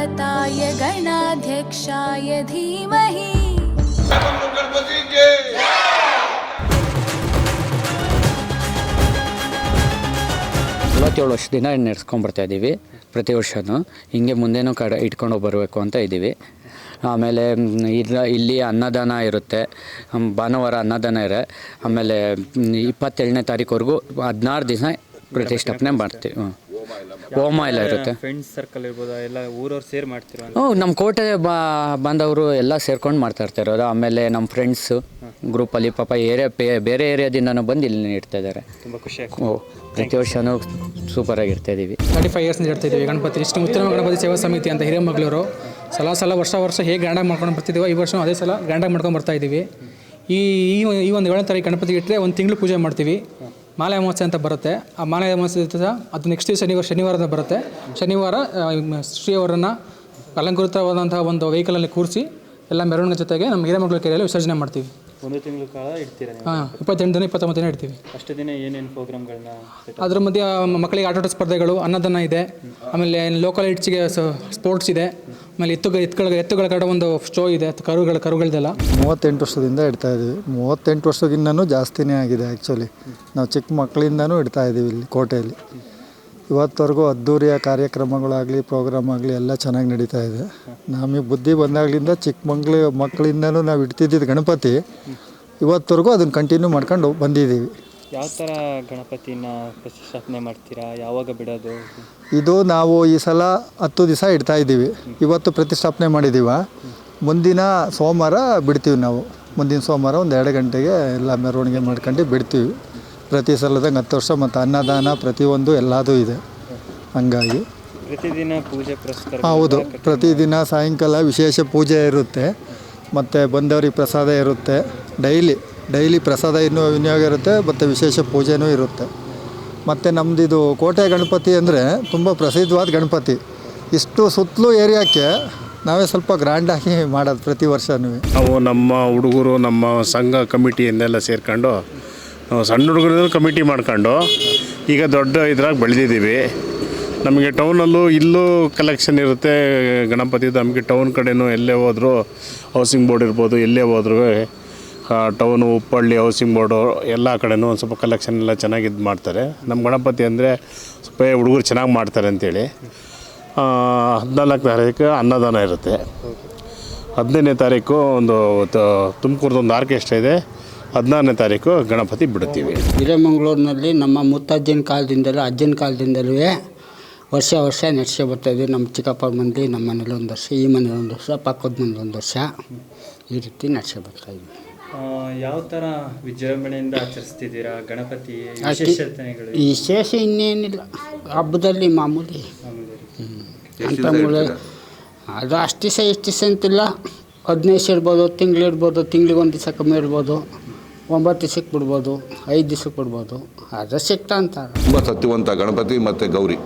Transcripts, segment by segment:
गणदैवताय गणाध्यक्षाय धीमहि गणपति के ನಲವತ್ತೇಳು ವರ್ಷದಿಂದ ನಡೆಸ್ಕೊಂಡ್ಬರ್ತಾ ಇದ್ದೀವಿ ಪ್ರತಿ ವರ್ಷವೂ ಹಿಂಗೆ ಮುಂದೆನೂ ಕಡೆ ಇಟ್ಕೊಂಡು ಬರಬೇಕು ಅಂತ ಇದ್ದೀವಿ ಆಮೇಲೆ ಮ್, ಇಲ್ಲ ಇಲ್ಲಿ ಅನ್ನದಾನ ಇರುತ್ತೆ ಹ್ಮ್, ಭಾನುವಾರ ಅನ್ನದಾನ ಇರ ಆಮೇಲೆ ಮ್, ಇಪ್ಪತ್ತೇಳನೇ ತಾರೀಕುವರೆಗೂ ಹದಿನಾರು ದಿವಸ ಪ್ರತಿಷ್ಠಾಪನೆ ಮಾಡ್ತೀವಿ ಹ್ಞೂ ಹೋಮ ಎಲ್ಲ ಇರುತ್ತೆ. ಫ್ರೆಂಡ್ಸ್ ಸರ್ಕಲ್ ಇರ್ಬೋದು ಎಲ್ಲ ಊರವ್ರು ಸೇರ್ ಮಾಡ್ತಿರೋ ಹ್ಞೂ ನಮ್ಮ ಕೋಟೆ ಬಾ ಬಂದವರು ಎಲ್ಲ ಸೇರ್ಕೊಂಡು ಮಾಡ್ತಾ ಇರ್ತಿರೋದು. ಆಮೇಲೆ ನಮ್ಮ ಫ್ರೆಂಡ್ಸು ಗ್ರೂಪಲ್ಲಿ ಪಾಪ ಏರಿಯಾ ಬೇರೆ ಏರಿಯಾದಿಂದನೂ ಬಂದು ಇಲ್ಲಿ ನೀಡ್ತಾ ಇದ್ದಾರೆ ತುಂಬ ಖುಷಿ ಓ ಪ್ರತಿ ವರ್ಷವೂ ಸೂಪರ್ ಇರ್ತಾ ಇದ್ದೀವಿ ತರ್ಟಿ ಫೈವ್ ಇಯರ್ಸ್ ಇರ್ತಿದ್ದೀವಿ ಗಣಪತಿ ಇಷ್ಟು ಉತ್ತಮ ಗಣಪತಿ ಸೇವಾ ಸಮಿತಿ ಅಂತ ಹಿರೇಮಗಳೂರು ಸಲ ಸಲ ವರ್ಷ ವರ್ಷ ಹೇಗೆ ಗ್ರ್ಯಾಂಡಾಗಿ ಮಾಡ್ಕೊಂಡು ಬರ್ತಿದ್ದೀವೋ ಈ ವರ್ಷ ಅದೇ ಸಲ ಗ್ರ್ಯಾಂಡಾಗಿ ಮಾಡ್ಕೊಂಡು ಬರ್ತಾ ಇದ್ದೀವಿ ಈ ಈ ಈ ಒಂದು ಏಳನೇ ತಾರೀಕು ಗಣಪತಿ ಇಟ್ಟರೆ ಒಂದು ತಿಂಗಳು ಪೂಜೆ ಮಾಡ್ತೀವಿ. ಮಾಲೆ ಅಮಾವಾಸ್ಯೆ ಅಂತ ಬರುತ್ತೆ. ಆ ಮಾಲೆ ಅಮಾವಾಸ್ಯೆ ಅದು ನೆಕ್ಸ್ಟ್ ಶನಿವಾರ ಶನಿವಾರದ ಬರುತ್ತೆ. ಶನಿವಾರ ಶ್ರೀಯವರನ್ನು ಶ್ರೀ ಅಲಂಕೃತವಾದಂತಹ ಒಂದು ವೆಹಿಕಲಲ್ಲಿ ಕೂರಿಸಿ ಎಲ್ಲ ಮೆರವಣಿಗೆ ಜೊತೆಗೆ ನಮ್ಮ ಹಿರೇಮಗಳೂರು ಕೆರೆಯಲ್ಲಿ ವಿಸರ್ಜನೆ ಮಾಡ್ತೀವಿ. ಒಂದು ತಿಂಗಳ ಕಾಲ ಇಡ್ತೀರಾ ಹಾಂ ಇಪ್ಪತ್ತೆಂಟು ದಿನ ಇಪ್ಪತ್ತೊಂಬತ್ತು ದಿನ ಇಡ್ತೀವಿ. ಅಷ್ಟು ದಿನ ಏನೇನು ಪ್ರೋಗ್ರಾಮ್ಗಳನ್ನ ಅದ್ರ ಮಧ್ಯೆ ಮಕ್ಕಳಿಗೆ ಆಟೋಟ ಸ್ಪರ್ಧೆಗಳು ಅನ್ನದಾನ ಇದೆ. ಆಮೇಲೆ ಲೋಕಲ್ ಇಟ್ಸಿಗೆ ಸ್ಪೋರ್ಟ್ಸ್ ಇದೆ. ಆಮೇಲೆ ಎತ್ತು ಎತ್ತುಗಳ ಎತ್ತುಗಳ ಕಡೆ ಒಂದು ಶೋ ಇದೆ, ಕರುಗಳ, ಕರುಗಳದೆಲ್ಲ. ಮೂವತ್ತೆಂಟು ವರ್ಷದಿಂದ ಇಡ್ತಾ ಇದ್ದೀವಿ. ಮೂವತ್ತೆಂಟು ವರ್ಷಕ್ಕಿಂತನೂ ಜಾಸ್ತಿನೇ ಆಗಿದೆ ಆ್ಯಕ್ಚುಲಿ ನಾವು ಚಿಕ್ಕ ಮಕ್ಕಳಿಂದನೂ ಇಡ್ತಾ ಇದ್ದೀವಿ ಇಲ್ಲಿ ಕೋಟೆಯಲ್ಲಿ. ಇವತ್ತವರೆಗೂ ಅದ್ಧೂರಿಯ ಕಾರ್ಯಕ್ರಮಗಳಾಗಲಿ ಪ್ರೋಗ್ರಾಮ್ ಆಗಲಿ ಎಲ್ಲ ಚೆನ್ನಾಗಿ ನಡೀತಾ ಇದೆ. ನಮಗೆ ಬುದ್ಧಿ ಬಂದಾಗಲಿಂದ ಚಿಕ್ಕ ಮಕ್ಳು ಮಕ್ಕಳಿಂದನೂ ನಾವು ಇಡ್ತಿದ್ದಿದ್ದು ಗಣಪತಿ. ಇವತ್ತವರೆಗೂ ಅದನ್ನು ಕಂಟಿನ್ಯೂ ಮಾಡ್ಕೊಂಡು ಬಂದಿದ್ದೀವಿ. ಯಾವ ಥರ ಗಣಪತಿನ ಪ್ರತಿಷ್ಠಾಪನೆ ಮಾಡ್ತೀರಾ? ಯಾವಾಗ ಬಿಡೋದು? ಇದು ನಾವು ಈ ಸಲ ಹತ್ತು ದಿವಸ ಇಡ್ತಾ ಇದ್ದೀವಿ. ಇವತ್ತು ಪ್ರತಿಷ್ಠಾಪನೆ ಮಾಡಿದ್ದೀವ ಮುಂದಿನ ಸೋಮವಾರ ಬಿಡ್ತೀವಿ ನಾವು. ಮುಂದಿನ ಸೋಮವಾರ ಒಂದು ಎರಡು ಗಂಟೆಗೆ ಎಲ್ಲ ಮೆರವಣಿಗೆ ಮಾಡ್ಕೊಂಡು ಬಿಡ್ತೀವಿ. ಪ್ರತಿ ಸಲದಂಗೆ ಹತ್ತು ವರ್ಷ ಮತ್ತು ಅನ್ನದಾನ ಪ್ರತಿಯೊಂದು ಎಲ್ಲದೂ ಇದೆ. ಹಂಗಾಗಿ. ಪ್ರತಿದಿನ ಪೂಜೆ ಪುರಸ್ಕಾರ ಹೌದು. ಪ್ರತಿದಿನ ಸಾಯಂಕಾಲ ವಿಶೇಷ ಪೂಜೆ ಇರುತ್ತೆ. ಮತ್ತು ಬಂದವರಿಗೆ ಪ್ರಸಾದ ಇರುತ್ತೆ. ಡೈಲಿ ಡೈಲಿ ಪ್ರಸಾದ ಇನ್ನೂ ವಿನಿಯೋಗ ಇರುತ್ತೆ, ಮತ್ತು ವಿಶೇಷ ಪೂಜೆನೂ ಇರುತ್ತೆ. ಮತ್ತು ನಮ್ಮದಿದು ಕೋಟೆ ಗಣಪತಿ ಅಂದರೆ ತುಂಬ ಪ್ರಸಿದ್ಧವಾದ ಗಣಪತಿ. ಇಷ್ಟು ಸುತ್ತಲೂ ಏರಿಯಾಕ್ಕೆ ನಾವೇ ಸ್ವಲ್ಪ ಗ್ರ್ಯಾಂಡಾಗಿ ಮಾಡೋದು ಪ್ರತಿ ವರ್ಷವೂ ನಾವು ನಮ್ಮ ಹುಡುಗರು, ನಮ್ಮ ಸಂಘ ಕಮಿಟಿಯನ್ನೆಲ್ಲ ಸೇರ್ಕೊಂಡು ಸಣ್ಣ ಹುಡುಗರು ಕಮಿಟಿ ಮಾಡ್ಕೊಂಡು, ಈಗ ದೊಡ್ಡ ಇದ್ರಾಗ ಬೆಳೆದಿದ್ದೀವಿ. ನಮಗೆ ಟೌನಲ್ಲೂ ಇಲ್ಲೂ ಕಲೆಕ್ಷನ್ ಇರುತ್ತೆ ಗಣಪತಿದು. ನಮಗೆ ಟೌನ್ ಕಡೆಯೂ ಎಲ್ಲೇ ಹೋದರೂ ಹೌಸಿಂಗ್ ಬೋರ್ಡ್ ಇರ್ಬೋದು, ಎಲ್ಲೇ ಹೋದ್ರೂ ಟೌನು ಉಪ್ಪಳ್ಳಿ ಹೌಸಿಂಗ್ ಬೋರ್ಡು ಎಲ್ಲ ಕಡೆನೂ ಒಂದು ಸ್ವಲ್ಪ ಕಲೆಕ್ಷನ್ ಎಲ್ಲ ಚೆನ್ನಾಗಿ ಇದು ಮಾಡ್ತಾರೆ. ನಮ್ಮ ಗಣಪತಿ ಅಂದರೆ ಸ್ವಲ್ಪ ಹುಡುಗರು ಚೆನ್ನಾಗಿ ಮಾಡ್ತಾರೆ ಅಂತೇಳಿ. ಹದಿನಾಲ್ಕು ತಾರೀಕು ಅನ್ನದಾನ ಇರುತ್ತೆ. ಹದಿನೈದನೇ ತಾರೀಕು ಒಂದು ತುಮಕೂರ್ದು ಒಂದು ಆರ್ಕೆಸ್ಟ್ರಾ ಇದೆ. ಹದಿನಾರನೇ ತಾರೀಕು ಗಣಪತಿ ಬಿಡುತ್ತೀವಿ. ಹಿರೇಮಂಗ್ಳೂರಿನಲ್ಲಿ ನಮ್ಮ ಮುತ್ತಜ್ಜನ ಕಾಲದಿಂದಲೂ, ಅಜ್ಜನ ಕಾಲದಿಂದಲೂ ವರ್ಷ ವರ್ಷ ನಡೆಸೇ ಬರ್ತಾಯಿದ್ವಿ ನಮ್ಮ ಚಿಕ್ಕಪ್ಪ ಮಂದಿ, ನಮ್ಮ ಮನೇಲಿ ಒಂದು ವರ್ಷ, ಈ ಮನೇಲಿ ಒಂದು ವರ್ಷ, ಪಕ್ಕದ ಮನೇಲಿ ಒಂದು ವರ್ಷ ಈ ರೀತಿ ನಡೆಸೇ ಬರ್ತಾಯಿದ್ವಿ ಯಾವ ಥರ ವಿಜೃಂಭಣೆಯಿಂದ ಆಚರಿಸ್ತಿದ್ದೀರಾ? ಗಣಪತಿ ವಿಶೇಷತೆಗಳು? ವಿಶೇಷ ಇನ್ನೇನಿಲ್ಲ. ಹಬ್ಬದಲ್ಲಿ ಮಾಮೂಲಿ. ಅಂತ ಅದು ಅಷ್ಟು ದಿವಸ ಎಷ್ಟು ದಿವಸ ಅಂತಿಲ್ಲ. ಹದಿನೈದು ಇಡ್ಬೋದು ಇರ್ಬೋದು ತಿಂಗಳು ಇರ್ಬೋದು ತಿಂಗ್ಳಿಗೆ ಒಂದು ದಿವಸ ಕಮ್ಮಿ ಇಡ್ಬೋದು ಒಂಬತ್ತು ದಿವಸಕ್ಕೆ ಬಿಡ್ಬೋದು ಐದು ದಿವಸಕ್ಕೆ ಬಿಡ್ಬೋದು. ಅದು ಸಿಕ್ತ ಅಂತ. ತುಂಬ ಸತ್ಯವಂತ ಗಣಪತಿ ಮತ್ತು ಗೌರಿ.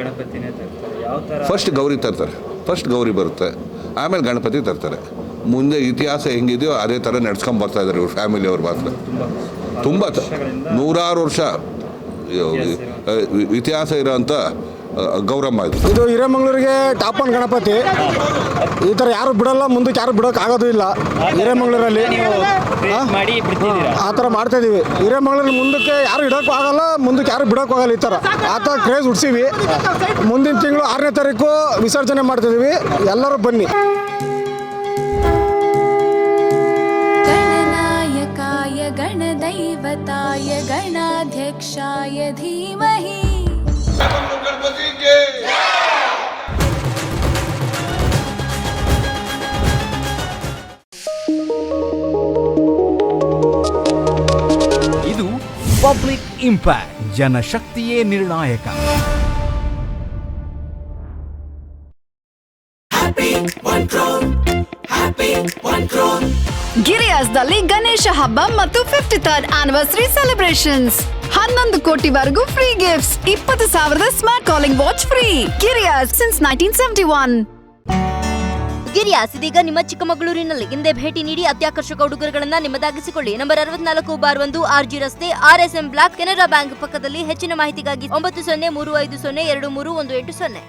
ಗಣಪತಿನೇ ತರ್ತಾರೆ? ಯಾವ ಥರ ಫಸ್ಟ್ ಗೌರಿ ತರ್ತಾರೆ. ಫಸ್ಟ್ ಗೌರಿ ಬರುತ್ತೆ. ಆಮೇಲೆ ಗಣಪತಿ ತರ್ತಾರೆ. ಮುಂದೆ ಇತಿಹಾಸ ಹೆಂಗಿದೆಯೋ ಅದೇ ಥರ ನಡ್ಸ್ಕೊಂಡ್ ಬರ್ತಾ ಇದ್ದಾರೆ ಇವ್ರ ಫ್ಯಾಮಿಲಿ ಅವ್ರ ಮಾತ್ರ. ತುಂಬ ನೂರಾರು ವರ್ಷ ಇತಿಹಾಸ ಇರೋಂಥ ಗೌರವ ಗೌರಮ್ಮ ಇದು. ಇದು ಹಿರೇಮಂಗ್ಳೂರಿಗೆ ಟಾಪ್ ಒನ್ ಗಣಪತಿ. ಈ ಥರ ಯಾರು ಬಿಡಲ್ಲ ಮುಂದಕ್ಕೆ ಯಾರು ಬಿಡೋಕೆ ಆಗೋದು ಇಲ್ಲ. ಹಿರೇಮಂಗ್ಳೂರಲ್ಲಿ. ಆ? ಥರ ಮಾಡ್ತಾ ಇದೀವಿ ಹಿರೇಮಂಗ್ಳೂರಲ್ಲಿ ಮುಂದಕ್ಕೆ ಯಾರು ಇಡೋಕ್ಕೂ ಆಗಲ್ಲ ಮುಂದಕ್ಕೆ ಯಾರು ಬಿಡೋಕ್ಕೂ ಆಗಲ್ಲ ಈ ಥರ. ಆ ಥರ ಕ್ರೇಜ್ ಹುಡ್ಸೀವಿ ಮುಂದಿನ ತಿಂಗಳು ಆರನೇ ತಾರೀಕು ವಿಸರ್ಜನೆ ಮಾಡ್ತಿದ್ದೀವಿ ಎಲ್ಲರೂ ಬನ್ನಿ. गणदैवताय गणाध्यक्षाय धीमहि गणपति के ಇದು ಪಬ್ಲಿಕ್ ಇಂಪ್ಯಾಕ್ಟ್ ಜನಶಕ್ತಿಯೇ ನಿರ್ಣಾಯಕ ಗಿರಿಯಾಸ್ದಲ್ಲಿ ಗಣೇಶ ಹಬ್ಬ ಮತ್ತು ಫಿಫ್ಟಿ ಥರ್ಡ್ ಆನಿವರ್ಸರಿ ಸೆಲೆಬ್ರೇಷನ್ಸ್ ಹನ್ನೊಂದು ಕೋಟಿವರೆಗೂ ಫ್ರೀ ಗಿಫ್ಟ್ಸ್ ಇಪ್ಪತ್ತು ಸಾವಿರದ smart calling watch free Girias since nineteen seventy one Girias ಇದೀಗ ನಿಮ್ಮ ಚಿಕ್ಕಮಗಳೂರಿನಲ್ಲಿ ಹಿಂದೆ ಭೇಟಿ ನೀಡಿ ಅತ್ಯಾಕರ್ಷಕ ಉಡುಗೊರೆಗಳನ್ನ ನಿಮ್ಮದಾಗಿಸಿಕೊಳ್ಳಿ. ನಂಬರ್ ಅರವತ್ನಾಲ್ಕು ಬಾರ್ ಒಂದು ಆರ್ಜಿ ರಸ್ತೆ, R S M block Canara Bank ಪಕ್ಕದಲ್ಲಿ ಹೆಚ್ಚಿನ ಮಾಹಿತಿಗಾಗಿ ಒಂಬತ್ತು ಸೊನ್ನೆ ಮೂರು ಐದು ಸೊನ್ನೆ ಎರಡು ಮೂರು ಒಂದು ಎಂಟು ಸೊನ್ನೆ.